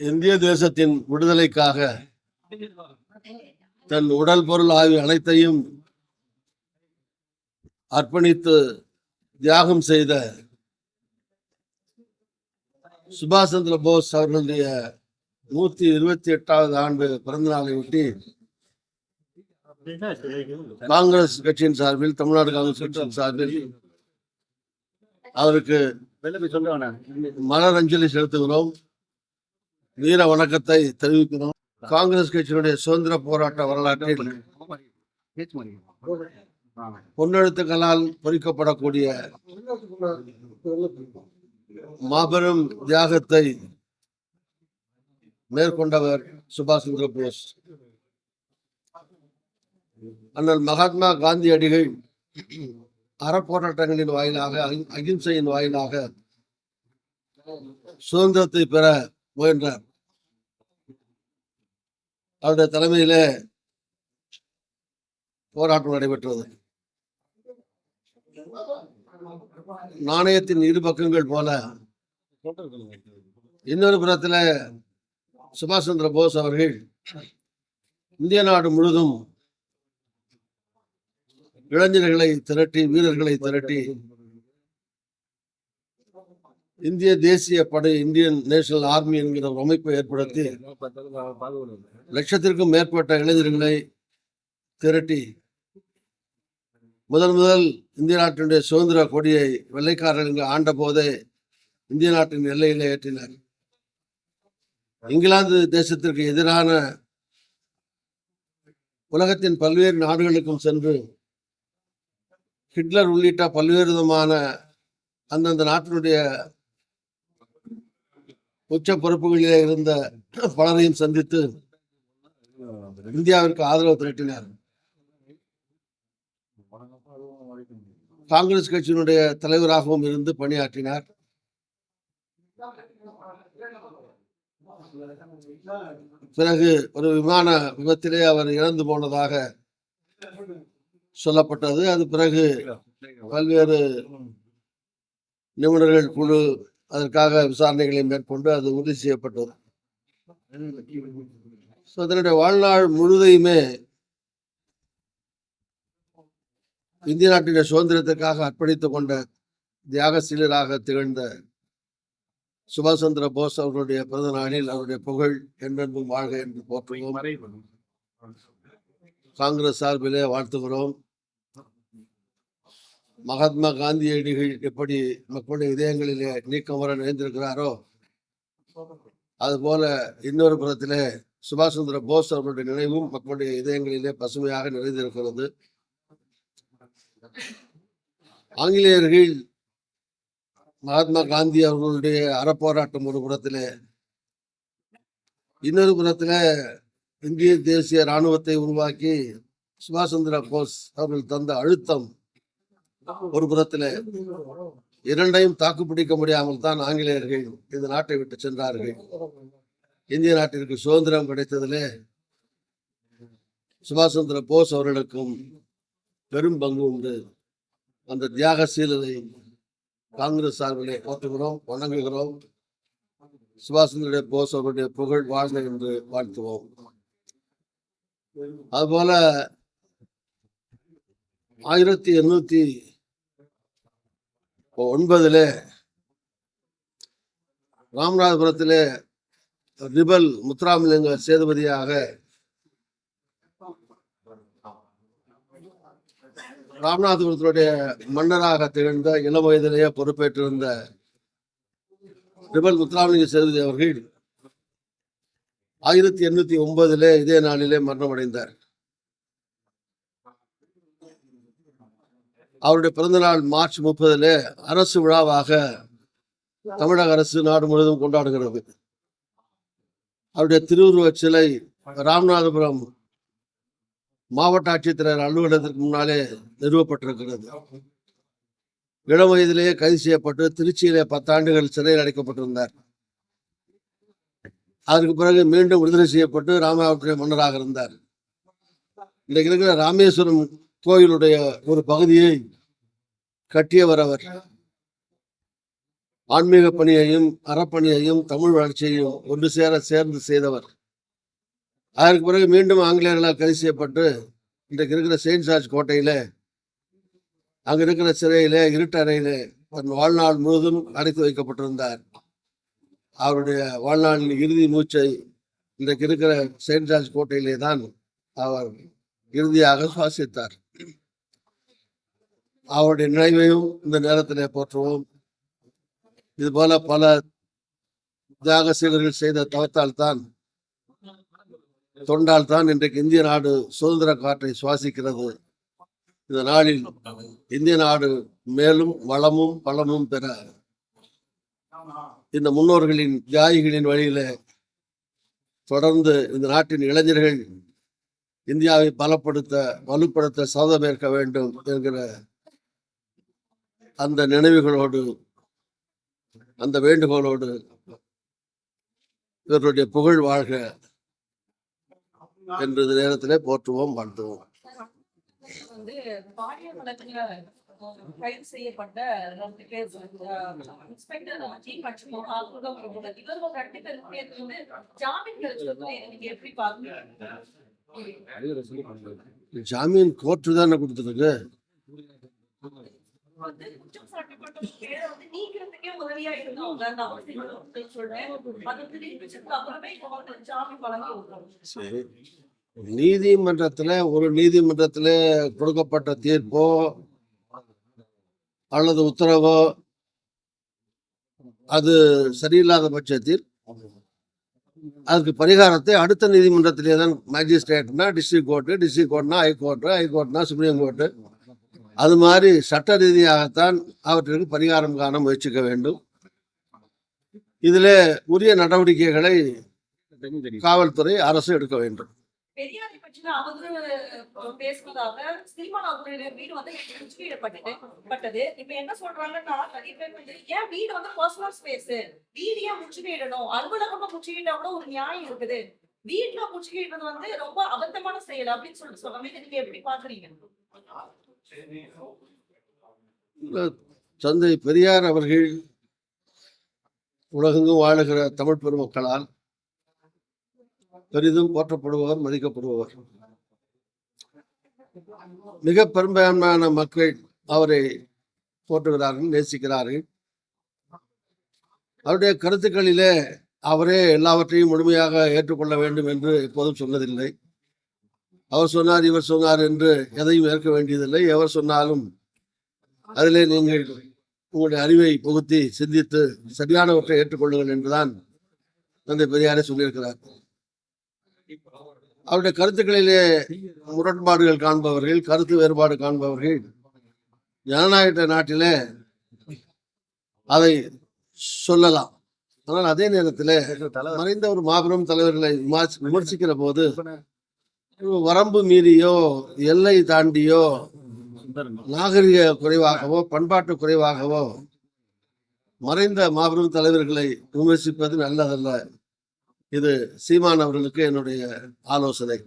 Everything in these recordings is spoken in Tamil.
இந்திய தேசத்தின் விடுதலைக்காக தன் உடல் பொருள் ஆகிய அனைத்தையும் அர்ப்பணித்து தியாகம் செய்த சுபாஷ் சந்திர போஸ் அவர்களுடைய நூத்தி இருபத்தி எட்டாவது ஆண்டு பிறந்த நாளை ஒட்டி காங்கிரஸ் கட்சியின் சார்பில் தமிழ்நாடு காங்கிரஸ் கட்சியின் சார்பில் அவருக்கு மலரஞ்சலி செலுத்துகிறோம். வீர வணக்கத்தை தெரிவிக்கிறோம். காங்கிரஸ் கட்சியினுடைய சுதந்திர போராட்ட வரலாற்றில் பொன்னெழுத்துக்களால் பொறிக்கப்படக்கூடிய மாபெரும் தியாகத்தை மேற்கொண்டவர் சுபாஷ் சந்திர போஸ் அண்ணல் மகாத்மா காந்தியடிகள் அறப்போராட்டங்களின் வாயிலாக அஹி- அகிம்சையின் வாயிலாக சுதந்திரத்தை பெற முயன்றார். அவருடைய தலைமையில போராட்டம் நடைபெற்றது. நாணயத்தின் இரு பக்கங்கள் போல இன்னொரு புறத்துல சுபாஷ் சந்திர போஸ் அவர்கள் இந்திய நாடு முழுதும் இளைஞர்களை திரட்டி வீரர்களை திரட்டி இந்திய தேசிய படை இந்தியன் நேஷனல் ஆர்மி என்கிற ஒரு அமைப்பை ஏற்படுத்தி லட்சத்திற்கும் மேற்பட்ட இளைஞர்களை திரட்டி முதல் முதல் இந்திய நாட்டினுடைய சுதந்திர கொடியை வெள்ளைக்காரர்கள் ஆண்ட போதே இந்திய நாட்டின் எல்லையிலே ஏற்றினார். இங்கிலாந்து தேசத்திற்கு எதிரான உலகத்தின் பல்வேறு நாடுகளுக்கும் சென்று ஹிட்லர் உள்ளிட்ட பல்வேறு விதமான அந்தந்த நாட்டினுடைய உச்ச பொறுப்புகளிலே இருந்த பலரையும் சந்தித்து இந்தியாவிற்கு ஆதரவு திரட்டினார். காங்கிரஸ் கட்சியினுடைய தலைவராகவும் இருந்து பணியாற்றினார். பிறகு ஒரு விமான விபத்திலே அவர் இறந்து போனதாக சொல்லப்பட்டது. அது பிறகு பல்வேறு நிபுணர்கள் குழு அதற்காக விசாரணைகளை மேற்கொண்டு அது உறுதி செய்யப்பட்டது. ஸோ தன்னுடைய வாழ்நாள் முழுதையுமே இந்திய நாட்டினுடைய சுதந்திரத்திற்காக அர்ப்பணித்துக் கொண்ட தியாகசீலராக திகழ்ந்த சுபாஷ் சந்திர போஸ் அவர்களுடைய பிறந்த நாளில் அவருடைய புகழ் என்றென்றும் வாழ்க என்று போற்றுவோம் காங்கிரஸ் சார்பிலே வாழ்த்துகிறோம். மகாத்மா காந்தியடிகள் எப்படி மக்களுடைய இதயங்களிலே நீக்கம் வர நிறைந்திருக்கிறாரோ அதுபோல இன்னொரு புறத்திலே சுபாஷ் சந்திர போஸ் அவர்களுடைய நினைவும் மக்களுடைய இதயங்களிலே பசுமையாக நிறைந்திருக்கிறது. ஆங்கிலேயர்கள் மகாத்மா காந்தி அவர்களுடைய அறப்போராட்டம் ஒரு புறத்திலே இன்னொரு புறத்திலே இந்திய தேசிய இராணுவத்தை உருவாக்கி சுபாஷ் சந்திர போஸ் அவர்கள் தந்த அழுத்தம் ஒரு புறத்துல இரண்டையும் தாக்குப்பிடிக்க முடியாமல் தான் ஆங்கிலேயர்கள் இந்த நாட்டை விட்டு சென்றார்கள். இந்திய நாட்டிற்கு சுதந்திரம் கிடைத்ததிலே சுபாஷ் சந்திர போஸ் அவர்களுக்கும் பெரும் பங்கு உண்டு. அந்த தியாக சீலனை காங்கிரஸ் சார்பிலே போற்றுகிறோம் வணங்குகிறோம். சுபாஷ் சந்திர போஸ் அவருடைய புகழ் வாழ்ந்த என்று வாழ்த்துவோம். அதுபோல ஆயிரத்தி எண்ணூத்தி ஒன்பதுல ராமநாதபுரத்திலே ரிபல் முத்துராமலிங்க சேதுபதியாக ராமநாதபுரத்தினுடைய மன்னராக திகழ்ந்த இளம் வயதிலேயே பொறுப்பேற்றிருந்த ரிபல் முத்துராமலிங்க சேதுபதி அவர்கள் ஆயிரத்தி எண்ணூத்தி ஒன்பதுல இதே நாளிலே மரணமடைந்தார். அவருடைய பிறந்தநாள் மார்ச் முப்பதுல அரசு விழாவாக தமிழக அரசு நாடு முழுவதும் கொண்டாடுகிறது. அவருடைய திருவுருவச் சிலை ராமநாதபுரம் மாவட்ட ஆட்சித்தலைவர் அலுவலகத்திற்கு முன்னாலே நிறுவப்பட்டிருக்கிறது. இளம் வயதிலேயே கைது செய்யப்பட்டு திருச்சியிலே பத்தாண்டுகள் சிறையில் அடைக்கப்பட்டிருந்தார். அதற்கு பிறகு மீண்டும் விடுதலை செய்யப்பட்டு ராமநாதபுரத்துடைய மன்னராக இருந்தார். இன்றைக்கு இருக்கிற ராமேஸ்வரம் கோயிலுடைய ஒரு பகுதியை கட்டியவர் அவர். ஆன்மீக பணியையும் அறப்பணியையும் தமிழ் வளர்ச்சியையும் ஒன்று சேர சேர்ந்து செய்தவர். அதற்கு பிறகு மீண்டும் ஆங்கிலேயர்களால் கைது செய்யப்பட்டு இன்றைக்கு இருக்கிற செயின்ட் ஜார்ஜ் கோட்டையில அங்க இருக்கிற சிறையிலே இருட்டறையிலே தன் வாழ்நாள் முழுவதும் அடைத்து வைக்கப்பட்டிருந்தார். அவருடைய வாழ்நாளின் இறுதி மூச்சை இன்றைக்கு இருக்கிற செயின்ட் ஜார்ஜ் கோட்டையிலே தான் அவர் இறுதியாக சுவாசித்தார். அவருடைய நினைவையும் இந்த நேரத்திலே போற்றுவோம். இது போல பல தியாக சீலர்கள் செய்த தவத்தால் தான் தொண்டால் தான் இன்றைக்கு இந்திய நாடு சுதந்திர காற்றை சுவாசிக்கிறது. இந்த நாளில் இந்திய நாடு மேலும் வளமும் பலமும் பெற இந்த முன்னோர்களின் தியாகிகளின் வழியில தொடர்ந்து இந்த நாட்டின் இளைஞர்கள் இந்தியாவை பலப்படுத்த வலுப்படுத்த சபதமேற்க வேண்டும் என்கிற அந்த நினைவுகளோடு அந்த வேண்டுகோளோடு இவர்களுடைய புகழ் வாழ்க என்று இந்த நேரத்திலே போற்றுவோம் வாழ்த்துவோம். வந்து பாலியல் வழக்குல அஹ், கைது செய்யப்பட்ட ரெண்டு பேர் அஹ், இன்ஸ்பெக்டர் அஜய் மற்றும் ஆகுதம் இவர்கள் இவர்கள் ரெண்டு பேருமே வந்து ஜாமீன் கிடைச்சது நீங்க எப்படி பாக்குறீங்க ஜாமீன் கோர்ட்டு தானே கொடுத்துருக்கு? வந்து குற்றம் பேரை வந்து நீக்கிறதுக்கே உதவியா இருந்தவங்க நான் சொல்றேன் அப்புறமே இப்போ வந்து ஜாமீன் வழங்கி நீதிமன்றத்துல ஒரு நீதிமன்றத்துல கொடுக்கப்பட்ட தீர்ப்போ அல்லது உத்தரவோ அது சரியில்லாத பட்சத்தில் அதுக்கு பரிகாரத்தை அடுத்த நீதிமன்றத்திலே தான் மேஜிஸ்ட்ரேட்னா டிஸ்ட்ரிக்ட் கோர்ட்டு டிஸ்ட்ரிக்ட் கோர்ட்னா ஹைகோர்ட்டு ஹைகோர்ட்னா சுப்ரீம் கோர்ட்டு அது மாதிரி சட்ட ரீதியாகத்தான் அவற்றிற்கு பரிகாரம் காண முயற்சிக்க வேண்டும். இதிலே உரிய நடவடிக்கைகளை காவல்துறை அரசு எடுக்க வேண்டும். பெரியாரை பற்றின அவதூறு பேசுவதாக சீமான் அவர்களுடைய வீடு வந்து முற்றுகையிடப்பட்டது பட்டது. இப்ப என்ன சொல்றாங்கன்னா நிறைய பேர் வந்து ஏன் வீடு வந்து பர்சனல் ஸ்பேஸ் வீடு ஏன் முற்றுகையிடணும் அலுவலகமா முற்றுகையிட்டா கூட ஒரு நியாயம் இருக்குது. வீட்டுல முற்றுகையிடுறது வந்து ரொம்ப அபத்தமான செயல் அப்படின்னு சொல்லிட்டு சொல்லுவாங்க இதை நீங்க எப்படி பாக்குறீங்க? தந்தை பெரியார் அவர்கள் உலகெங்கும் வாழுகிற தமிழ் பெருமக்களால் பெரிதும் போற்றப்படுபவர் மதிக்கப்படுபவர். மிக பெரும்பான்மையான மக்கள் அவரை போற்றுகிறார்கள் நேசிக்கிறார்கள். அவருடைய கருத்துக்களிலே அவரே எல்லாவற்றையும் முழுமையாக ஏற்றுக்கொள்ள வேண்டும் என்று எப்போதும் சொன்னதில்லை. அவர் சொன்னார் இவர் சொன்னார் என்று எதையும் ஏற்க வேண்டியதில்லை. எவர் சொன்னாலும் அதிலே நீங்கள் உங்களுடைய அறிவை புகுத்தி சிந்தித்து சரியானவற்றை ஏற்றுக்கொள்ளுங்கள் என்றுதான் தந்தை பெரியாரே சொல்லியிருக்கிறார். அவருடைய கருத்துக்களிலே முரண்பாடுகள் காண்பவர்கள் கருத்து வேறுபாடு காண்பவர்கள் ஜனநாயக நாட்டிலே அதை சொல்லலாம். ஆனால் அதே நேரத்தில் மறைந்த ஒரு மாபெரும் தலைவர்களை விமர்சி- விமர்சிக்கிற போது வரம்பு மீறியோ எல்லை தாண்டியோ நாகரிக குறைவாகவோ பண்பாட்டு குறைவாகவோ மறைந்த மாபெரும் தலைவர்களை விமர்சிப்பது நல்லதல்ல. இது சீமான் அவர்களுக்கு என்னுடைய ஆலோசனை.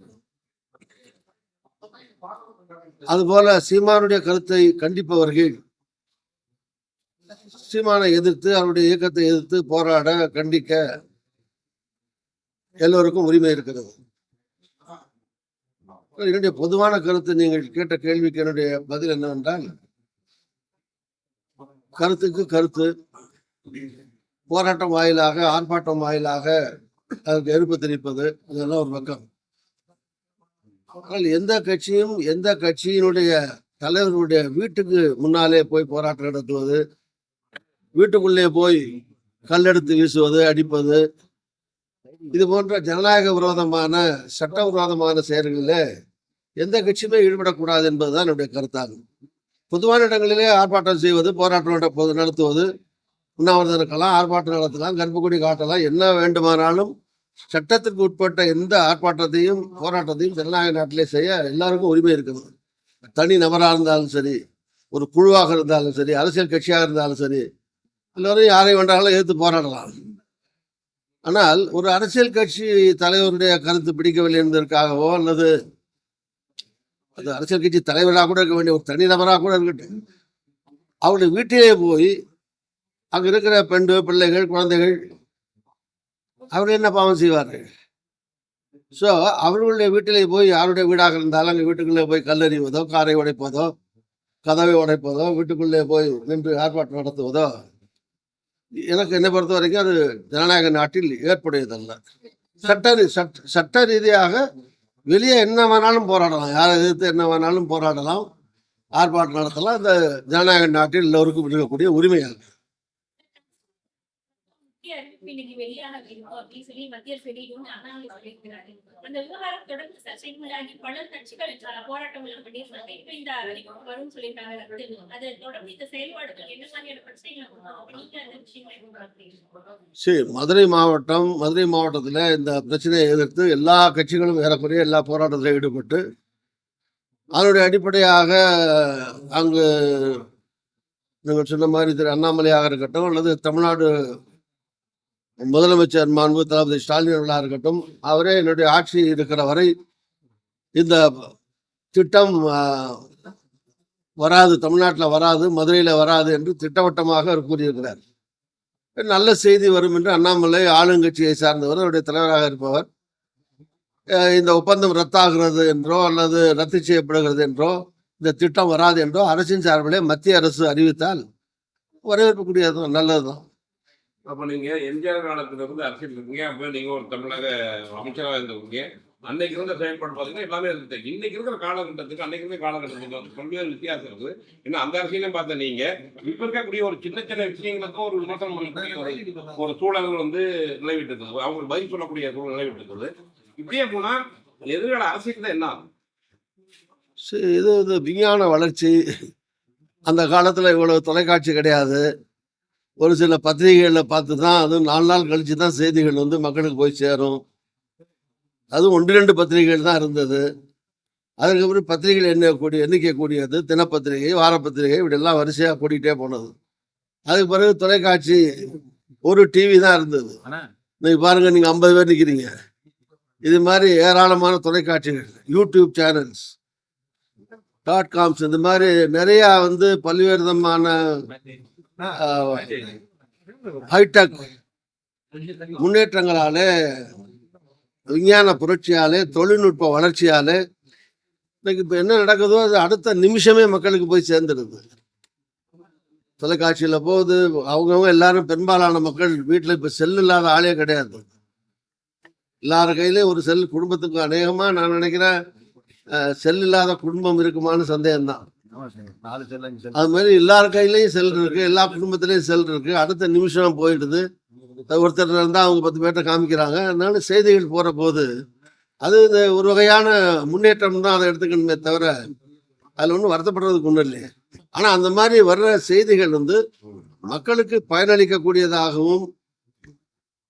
அதுபோல சீமானுடைய கருத்தை கண்டிப்பவர்கள் சீமானை எதிர்த்து அவருடைய இயக்கத்தை எதிர்த்து போராட கண்டிக்க எல்லோருக்கும் உரிமை இருக்கிறது. என்னுடைய பொதுவான கருத்து நீங்கள் கேட்ட கேள்விக்கு என்னுடைய பதில் என்னவென்றால் கருத்துக்கு கருத்து போராட்டம் வாயிலாக ஆர்ப்பாட்டம் வாயிலாக அதற்கு எதிர்ப்பு தெரிவிப்பது அதெல்லாம் ஒரு பக்கம். ஆனால் எந்த கட்சியும் எந்த கட்சியினுடைய தலைவருடைய வீட்டுக்கு முன்னாலே போய் போராட்டம் நடத்துவது வீட்டுக்குள்ளே போய் கல்லெடுத்து வீசுவது அடிப்பது இது போன்ற ஜனநாயக விரோதமான சட்ட விரோதமான செயல்களில் எந்த கட்சியுமே ஈடுபடக்கூடாது என்பதுதான் என்னுடைய கருத்தாகும் பொதுவான இடங்களிலே ஆர்ப்பாட்டம் செய்வது போராட்டம் நடப்பது நடத்துவது உண்ணாவிரதம் இருக்கலாம் ஆர்ப்பாட்டம் நடத்தலாம் கருப்புக்கொடி காட்டலாம் என்ன வேண்டுமானாலும் சட்டத்திற்கு உட்பட்ட எந்த ஆர்ப்பாட்டத்தையும் போராட்டத்தையும் ஜனநாயக நாட்டிலே செய்ய எல்லாருக்கும் உரிமை இருக்குது. தனி நபராக இருந்தாலும் சரி ஒரு குழுவாக இருந்தாலும் சரி அரசியல் கட்சியாக இருந்தாலும் சரி எல்லோரும் யாரை வேண்டாலும் எதிர்த்து போராடலாம். ஆனால் ஒரு அரசியல் கட்சி தலைவருடைய கருத்து பிடிக்கவில்லை என்பதற்காகவோ அல்லது அது அரசியல் கட்சி தலைவராக கூட இருக்க வேண்டிய ஒரு தனிநபராக கூட இருக்கட்டும். அவருடைய வீட்டிலே போய் அங்க இருக்கிற பெண்டு பிள்ளைகள் குழந்தைகள் அவர் என்ன பாவம் செய்வார்கள் ஸோ அவர்களுடைய வீட்டிலே போய் யாருடைய வீடாக இருந்தாலும் அங்கே வீட்டுக்குள்ளே போய் கல்லறிவதோ காரை உடைப்பதோ கதவை உடைப்பதோ வீட்டுக்குள்ளே போய் நின்று ஆர்ப்பாட்டம் நடத்துவதோ எனக்கு என்னை பொறுத்த வரைக்கும் அது ஜனநாயக நாட்டில் ஏற்புடையதல்ல. சட்ட சட்ட சட்ட ரீதியாக வெளியே என்ன வேணாலும் போராடலாம். யாரை எதிர்த்து என்ன வேணாலும் போராடலாம். ஆர்ப்பாட்டம் நடத்தலாம். இந்த ஜனநாயக நாட்டில் எல்லோருக்கும் இருக்கக்கூடிய உரிமையாகும் முக்கிய இன்னைக்கு வெளியான இருக்கும் அப்படின்னு சொல்லி மத்திய வெளியும் அண்ணாமலை சொல்லியிருக்கிறாரு அந்த விவகாரம் தொடர்ந்து சர்ச்சைக்குள்ளாகி பல கட்சிகள் அஹ், போராட்டங்கள் பண்ணியிருக்காங்க இப்ப இந்த அறிவிப்பு வரும்னு சொல்லியிருக்காங்க. அதை தொடர்ந்து இந்த செயல்பாடுகள் என்ன மாதிரியான பிரச்சனைகள் வரும்? நீங்க அந்த விஷயங்களை சரி மதுரை மாவட்டம் மதுரை மாவட்டத்தில் இந்த பிரச்சனையை எதிர்த்து எல்லா கட்சிகளும் ஏறக்குறைய எல்லா போராட்டத்திலும் ஈடுபட்டு அதனுடைய அடிப்படையாக அங்கு நீங்கள் சொன்ன மாதிரி திரு அண்ணாமலையாக இருக்கட்டும் அல்லது தமிழ்நாடு முதலமைச்சர் மாண்பு தளபதி ஸ்டாலின் அவர்களாக இருக்கட்டும் அவரே என்னுடைய ஆட்சி இருக்கிற வரை இந்த திட்டம் வராது தமிழ்நாட்டில் வராது மதுரையில் வராது என்று திட்டவட்டமாக அவர் கூறியிருக்கிறார். நல்ல செய்தி வரும் என்று அண்ணாமலை ஆளுங்கட்சியை சார்ந்தவர் அவருடைய தலைவராக இருப்பவர். இந்த ஒப்பந்தம் ரத்தாகிறது என்றோ அல்லது ரத்து செய்யப்படுகிறது என்றோ இந்த திட்டம் வராது என்றோ அரசின் சார்பிலே மத்திய அரசு அறிவித்தால் வரவேற்கக்கூடியது நல்லதுதான். அப்ப நீங்க எம்ஜிஆர் காலத்துல இருந்து அரசியல் இருக்கீங்க. அப்ப நீங்க ஒரு தமிழக அமைச்சராக இருந்தவங்க அன்னைக்கு இருந்த செயல்பாடு பாத்தீங்கன்னா எல்லாமே இருக்கு இன்னைக்கு இருக்கிற காலகட்டத்துக்கு அன்னைக்கு இருந்த காலகட்டத்துக்கு வந்து பல்வேறு வித்தியாசம் இருக்குது. ஏன்னா அந்த அரசியலையும் பார்த்த நீங்க இப்ப இருக்கக்கூடிய ஒரு சின்ன சின்ன விஷயங்களுக்கும் ஒரு விமர்சனம் பண்ணக்கூடிய ஒரு- ஒரு சூழல்கள் வந்து நிலவிட்டு இருக்குது. அவங்களுக்கு பதில் சொல்லக்கூடிய சூழல் நிலவிட்டு இருக்குது. இப்படியே போனா எதிர்கால அரசியல் தான் என்ன ஆகும்? இது இது விஞ்ஞான வளர்ச்சி. அந்த காலத்தில் இவ்வளவு தொலைக்காட்சி கிடையாது. ஒரு சில பத்திரிகைகளில் பார்த்து தான் அதுவும் நாலு நாள் கழிச்சு தான் செய்திகள் வந்து மக்களுக்கு போய் சேரும். அதுவும் ஒன்று ரெண்டு பத்திரிகைகள் தான் இருந்தது. அதுக்கப்புறம் பத்திரிகைகள் என்ன கூடிய எண்ணிக்கை கூடியது தினப்பத்திரிகை வாரப்பத்திரிகை இப்படியெல்லாம் வரிசையாக கூட்டிகிட்டே போனது. அதுக்கு பிறகு தொலைக்காட்சி ஒரு டிவி தான் இருந்தது. நீங்க பாருங்க நீங்க ஐம்பது பேர் நிற்கிறீங்க இது மாதிரி ஏராளமான தொலைக்காட்சிகள் யூடியூப் சேனல்ஸ் டாட் காம்ஸ் இந்த மாதிரி நிறைய வந்து பல்வேறு விதமான ஹைடெக் முன்னேற்றங்களாலே விஞ்ஞான புரட்சியாலே தொழில்நுட்ப வளர்ச்சியாலே இன்னைக்கு இப்போ என்ன நடக்குதோ அது அடுத்த நிமிஷமே மக்களுக்கு போய் சேர்ந்துடுது. தொலைக்காட்சியில் போகுது அவங்கவுங்க எல்லாரும் பெரும்பாலான மக்கள் வீட்டில் இப்போ செல் இல்லாத ஆளே கிடையாது. எல்லார் கையிலையும் ஒரு செல் குடும்பத்துக்கு அநேகமாக நான் நினைக்கிறேன் செல் இல்லாத குடும்பம் இருக்குமான்னு சந்தேகம்தான். அது மாதிரி எல்லார் கையிலையும் செல் இருக்கு எல்லா குடும்பத்திலையும் செல் இருக்கு. அடுத்த நிமிஷம் போயிடுது. ஒருத்தர் இருந்தால் அவங்க பத்து பேர்ட்ட காமிக்கிறாங்க. அதனால செய்திகள் போற போது அது இந்த ஒரு வகையான முன்னேற்றம் தான் அதை எடுத்துக்கணுமே தவிர அதில் ஒன்றும் வருத்தப்படுறதுக்கு ஒன்றும் இல்லையே. ஆனால் அந்த மாதிரி வர்ற செய்திகள் வந்து மக்களுக்கு பயனளிக்கக்கூடியதாகவும்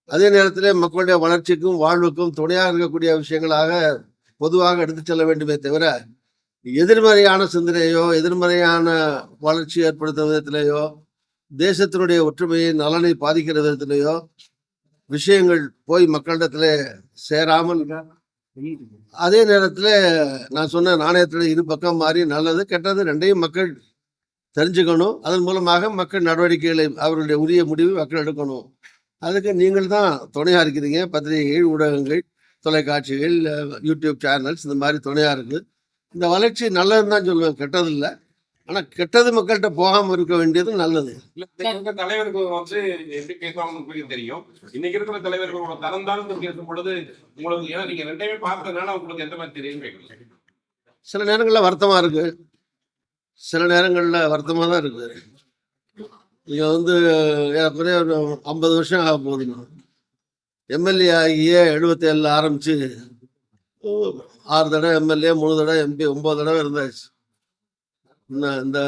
அதே நேரத்தில் மக்களுடைய வளர்ச்சிக்கும் வாழ்வுக்கும் துணையாக இருக்கக்கூடிய விஷயங்களாக பொதுவாக எடுத்துச் செல்ல வேண்டுமே தவிர எதிர்மறையான சிந்தனையோ எதிர்மறையான வளர்ச்சி ஏற்படுத்தும் விதத்திலேயோ தேசத்தினுடைய ஒற்றுமையை நலனை பாதிக்கிற விதத்திலேயோ விஷயங்கள் போய் மக்களிடத்துல சேராமல் அதே நேரத்தில் நான் சொன்ன நாணயத்தில் இரு பக்கம் மாறி நல்லது கெட்டது ரெண்டையும் மக்கள் தெரிஞ்சுக்கணும். அதன் மூலமாக மக்கள் நடவடிக்கைகளை அவர்களுடைய உரிய முடிவு மக்கள் எடுக்கணும். அதுக்கு நீங்கள் தான் துணையாக இருக்கிறீங்க. பத்திரிகைகள் ஊடகங்கள் தொலைக்காட்சிகள் யூடியூப் சேனல்ஸ் இந்த மாதிரி துணையாக இருக்குது இந்த வளர்ச்சி நல்லதுன்னு தான் சொல்லுவேன் கெட்டது இல்லை ஆனால் கெட்டது மக்கள்கிட்ட போகாமல் இருக்க வேண்டியது நல்லது. தலைவர்கள் வந்து எப்படி பேசுவாங்கன்னு தெரியும். இன்னைக்கு இருக்கிற தலைவர்களோட தரம் தாழ்ந்து பேசும் பொழுது உங்களுக்கு ஏன்னா நீங்க ரெண்டையுமே பார்த்ததுனால உங்களுக்கு எந்த மாதிரி தெரியும். சில நேரங்களில் வருத்தமாக இருக்கு. சில நேரங்களில் வருத்தமாக தான் இருக்கு. இங்கே வந்து ஏறக்குறைய ஒரு ஐம்பது வருஷம் ஆக போகுதுங்க. எம்எல்ஏ ஆகிய எழுபத்தி ஏழில் ஆரம்பித்து ஆறு தடவை எம்எல்ஏ மூணு தடவை எம்பி ஒன்பது தடவை இருந்தாச்சு. இந்த இந்த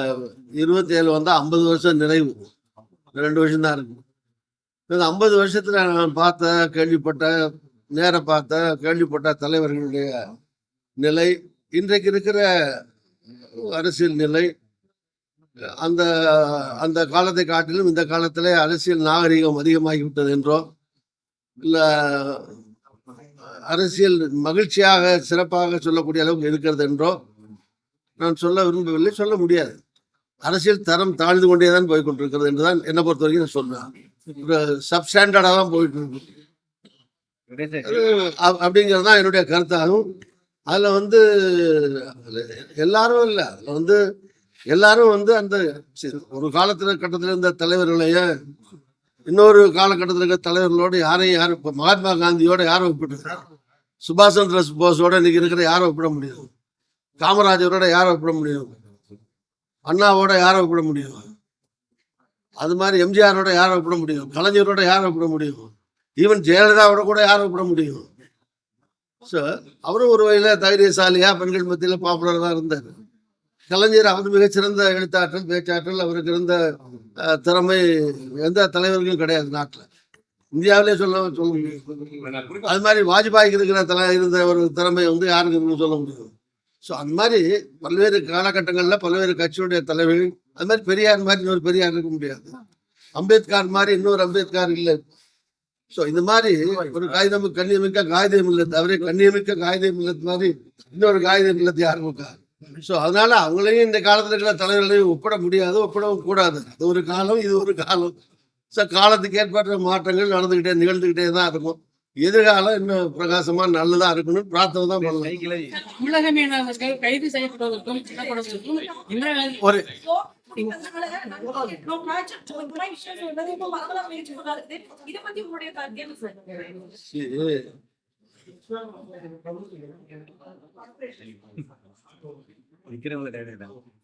இருபத்தி ஏழு வந்தால் ஐம்பது வருஷம் நிறைவு ரெண்டு வருஷம் தான் இருக்கு. இந்த ஐம்பது வருஷத்தில் நான் பார்த்த கேள்விப்பட்ட நேர பார்த்த கேள்விப்பட்ட தலைவர்களுடைய நிலை இன்றைக்கு இருக்கிற அரசியல் நிலை அந்த அந்த காலத்தை காட்டிலும் இந்த காலத்தில் அரசியல் நாகரிகம் அதிகமாகிவிட்டது என்றோ இல்லை அரசியல் மகிழ்ச்சியாக சிறப்பாக சொல்லக்கூடிய அளவுக்கு இருக்கிறது என்றோ நான் சொல்ல விரும்பவில்லை. சொல்ல முடியாது. அரசியல் தரம் தாழ்ந்து கொண்டே தான் போய்கொண்டிருக்கிறது என்று என்றுதான் என்னை பொறுத்த வரைக்கும் நான் சொல்றேன் சப்ஸ்டாண்டர்டாக தான் போயிட்டு இருக்கு அப்- அப்படிங்கிறது தான் என்னுடைய கருத்தாகும். அதில் வந்து எல்லாரும் இல்லை. அதில் வந்து எல்லாரும் வந்து அந்த ஒரு காலத்தில் கட்டத்தில் இருந்த தலைவர்களையும் இன்னொரு காலகட்டத்தில் இருக்க தலைவர்களோடு யாரையும் யாரும் இப்போ மகாத்மா காந்தியோட யாரும் ஒப்பிட்டு சுபாஷ் சந்திர போஸோட இன்னைக்கு இருக்கிற யாரை ஒப்பிட முடியும்? காமராஜரோட யாரை ஒப்பிட முடியும்? அண்ணாவோட யாரை ஒப்பிட முடியும்? அது மாதிரி எம்ஜிஆரோட யாரை ஒப்பிட முடியும்? கலைஞரோட யாரை ஒப்பிட முடியும்? ஈவன் ஜெயலலிதாவோட கூட யாரை ஒப்பிட முடியும்? ஸோ அவரும் ஒரு வகையில் தைரியசாலியா பெண்கள் மத்தியில் பாப்புலராக தான் இருந்தார். கலைஞர் அவர் மிகச்சிறந்த எழுத்தாற்றல் பேச்சாற்றல் அவருக்கு இருந்த திறமை எந்த தலைவர்களும் கிடையாது நாட்டில். இந்தியாவிலே சொல்ல சொல்ல அது மாதிரி வாஜ்பாய்க்கு இருக்கிற தலை இருந்த ஒரு திறமை வந்து யாருக்கு இருக்குன்னு சொல்ல முடியும். ஸோ அந்த மாதிரி பல்வேறு காலகட்டங்களில் பல்வேறு கட்சியுடைய தலைவர்கள் அது மாதிரி பெரியார் மாதிரி இன்னொரு பெரியார் இருக்க முடியாது. அம்பேத்கர் மாதிரி இன்னொரு அம்பேத்கர் இல்லை. ஸோ இந்த மாதிரி ஒரு காகிதம் கண்ணியமிக்க காகிதம் இல்லத்து அவரே கண்ணியமிக்க காகிதம் இல்லத்து மாதிரி இன்னொரு காகிதம் இல்லத்து யாரும் இருக்கா? ஸோ அதனால அவங்களையும் இந்த காலத்தில் இருக்கிற தலைவர்களையும் ஒப்பிட முடியாது ஒப்பிடவும் கூடாது. அது ஒரு காலம் இது ஒரு காலம். ஸோ காலத்துக்கு ஏற்பட்ட மாற்றங்கள் நடந்துக்கிட்டே நிகழ்ந்துக்கிட்டே தான் இருக்கும். எதிர்காலம் இன்னும் பிரகாசமா நல்லதா இருக்கணும்னு பிரார்த்தனை தான் பண்ணலாம் கைது செய்யப்படுவதற்கும் ஒரு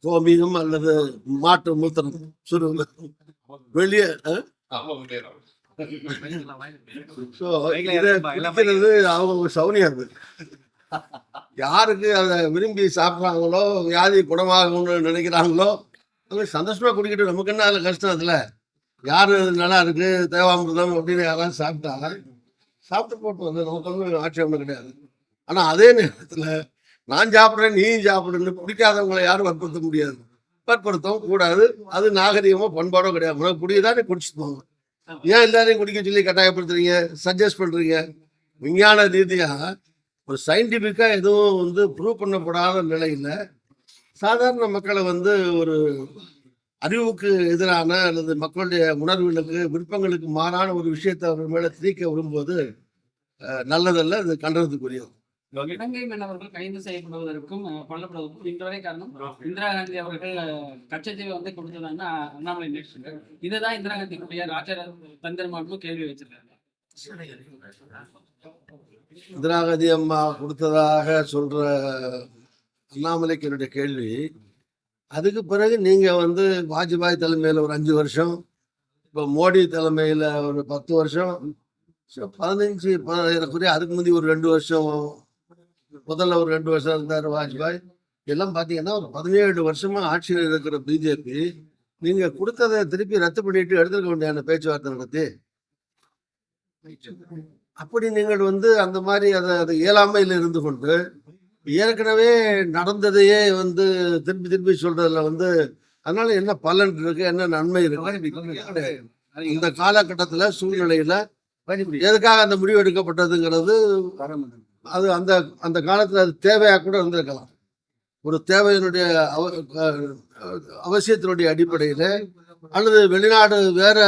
கோமியம் அல்லது மாட்டு மூத்திரம் சுருங்க. வெளியே அவங்க சௌனியம் யாருக்கு அதை விரும்பி சாப்பிட்றாங்களோ வியாதி குணமாகணும்னு நினைக்கிறாங்களோ அவங்க சந்தோஷமா குடிக்கிட்டு நமக்கு என்ன அதில் கஷ்டம் அதில்? யார் நல்லா இருக்கு தேவாமிர்தம் அப்படின்னு யாராவது சாப்பிட்டா சாப்பிட்டு போட்டு வந்து நமக்கு ஒன்றும் ஆட்சேபம் கிடையாது. ஆனால் அதே நேரத்தில் நான் சாப்பிட்றேன் நீயும் சாப்பிடுன்னு பிடிக்காதவங்களை யாரும் வற்புறுத்த முடியாது. வற்புறுத்தவும் கூடாது. அது நாகரிகமோ பண்பாடோ கிடையாது. உனக்கு குடியதானே குடிச்சுட்டு போங்க ஏன் எல்லாரையும் குடிக்க சொல்லி கட்டாயப்படுத்துறீங்க? சஜஸ்ட் பண்றீங்க? விஞ்ஞான ரீதியாக ஒரு சயின்டிஃபிக்காக எதுவும் வந்து ப்ரூவ் பண்ணப்படாத நிலையில் சாதாரண மக்களை வந்து ஒரு அறிவுக்கு எதிரான அல்லது மக்களுடைய உணர்வுகளுக்கு விருப்பங்களுக்கு மாறான ஒரு விஷயத்தை அவர் மேலே திணிக்க விரும்புவது நல்லதல்ல. அது கண்டனத்துக்குரியது. இலங்கை மீனவர்கள் கைது செய்யப்படுவதற்கும் கொல்லப்படுவதற்கும் இன்று வரை காரணம் இந்திரா காந்தி அவர்கள் அஹ், கச்சத்தீவை வந்து கொடுத்ததான்னு அண்ணாமலை நேற்று இதுதான் இந்திரா காந்திக்குரிய ராஜ தந்திரமாகவும் கேள்வி வச்சிருக்காரு இந்திரா காந்தி அம்மா கொடுத்ததாக சொல்ற அண்ணாமலைக்கு என்னுடைய கேள்வி. அதுக்கு பிறகு நீங்க வந்து வாஜ்பாய் தலைமையில ஒரு அஞ்சு வருஷம் இப்போ மோடி தலைமையில ஒரு பத்து வருஷம் பதினஞ்சு எனக்குரிய அதுக்கு முந்தி ஒரு ரெண்டு வருஷம் முதல்ல ஒரு ரெண்டு வருஷம் இருந்தார் வாஜ்பாய். எல்லாம் பார்த்தீங்கன்னா ஒரு பதினேழு வருஷமா ஆட்சியில் இருக்கிற பிஜேபி நீங்க கொடுத்ததை திருப்பி ரத்து பண்ணிட்டு எடுத்துக்க வேண்டிய பேச்சுவார்த்தை நடத்தி. அப்படி நீங்கள் வந்து அந்த மாதிரி அதை அதை இயலாமையில் இருந்து கொண்டு ஏற்கனவே நடந்ததையே வந்து திருப்பி திருப்பி சொல்றதுல வந்து அதனால என்ன பலன் இருக்கு என்ன நன்மை இருக்கு? இந்த காலகட்டத்துல சூழ்நிலையில எதுக்காக அந்த முடிவு எடுக்கப்பட்டதுங்கிறது அது அந்த அந்த காலத்துல அது தேவையா கூட இருந்திருக்கலாம். ஒரு தேவையினுடைய அவ- அவசியத்தினுடைய அடிப்படையில அல்லது வெளிநாடு வேற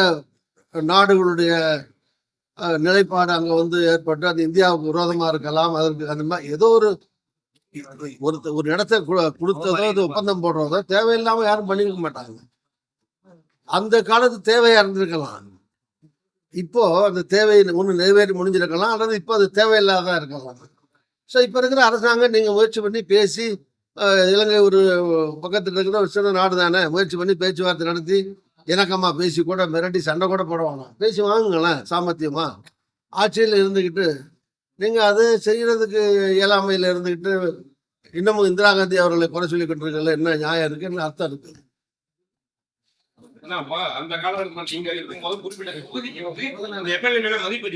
நாடுகளுடைய நிலைப்பாடு அங்க வந்து ஏற்பட்டு அது இந்தியாவுக்கு விரோதமாக இருக்கலாம் அதற்கு அந்த மாதிரி ஏதோ ஒரு ஒரு ஒரு இடத்த கு- கொடுத்ததோ அது ஒப்பந்தம் போடுறதோ தேவையில்லாம யாரும் பண்ணியிருக்க மாட்டாங்க. அந்த காலத்து தேவையா இருந்திருக்கலாம். இப்போ அந்த தேவை ஒன்று நிறைவேறி முடிஞ்சிருக்கலாம் அல்லது இப்போ அது தேவையில்லாத இருக்கலாம். ஸோ இப்போ இருக்கிற அரசாங்கம் நீங்கள் முயற்சி பண்ணி பேசி இலங்கை ஒரு பக்கத்தில் இருக்கிற ஒரு சின்ன நாடு தானே முயற்சி பண்ணி பேச்சுவார்த்தை நடத்தி இணக்கமா பேசி கூட மிரட்டி சண்டை கூட போடுவாங்க. பேசி வாங்குங்களேன் சாமர்த்தியமா? ஆட்சியில் இருந்துக்கிட்டு நீங்கள் அது செய்கிறதுக்கு இயலாமையில் இருந்துக்கிட்டு இன்னமும் இந்திரா காந்தி அவர்களை குறை சொல்லி கொண்டிருக்கல என்ன நியாயம் இருக்குன்னு அர்த்தம் இருக்குது அப்ப அந்த காலகட்டத்துல நீங்க இருக்கும்போது குறிப்பிட்ட தொகுதிக்கு வந்து எம்எல்ஏ மேல மதிப்பு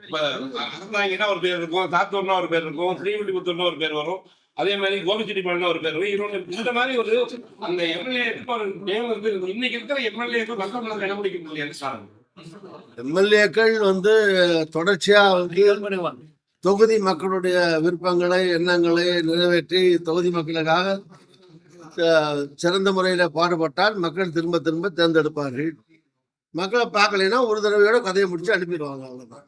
இப்ப அரசாங்கன்னா ஒரு பேர் இருக்கும் தாத்தூர்னா ஒரு பேர் இருக்கும் ஸ்ரீவில்லிபுத்தூர்னா ஒரு பேர் வரும். அதே மாதிரி கோபிச்செட்டிப்பாளையம் ஒரு பேர் வரும். இன்னொன்று இந்த மாதிரி ஒரு அந்த எம்எல்ஏ ஒரு நேம் வந்து இன்னைக்கு இருக்கிற எம்எல்ஏக்கு மக்கள் கண்டுபிடிக்க முடியாது சார் எம்எல்ஏக்கள் வந்து தொடர்ச்சியா வந்து தொகுதி மக்களுடைய விருப்பங்களை எண்ணங்களை நிறைவேற்றி தொகுதி மக்களுக்காக சிறந்த முறையில பாடுபட்டால் மக்கள் திரும்ப திரும்ப தேர்ந்தெடுப்பார்கள். மக்களை பார்க்கலைன்னா ஒரு தடவையோட கதையை முடிச்சு அனுப்பிடுவாங்க அவ்வளவுதான்.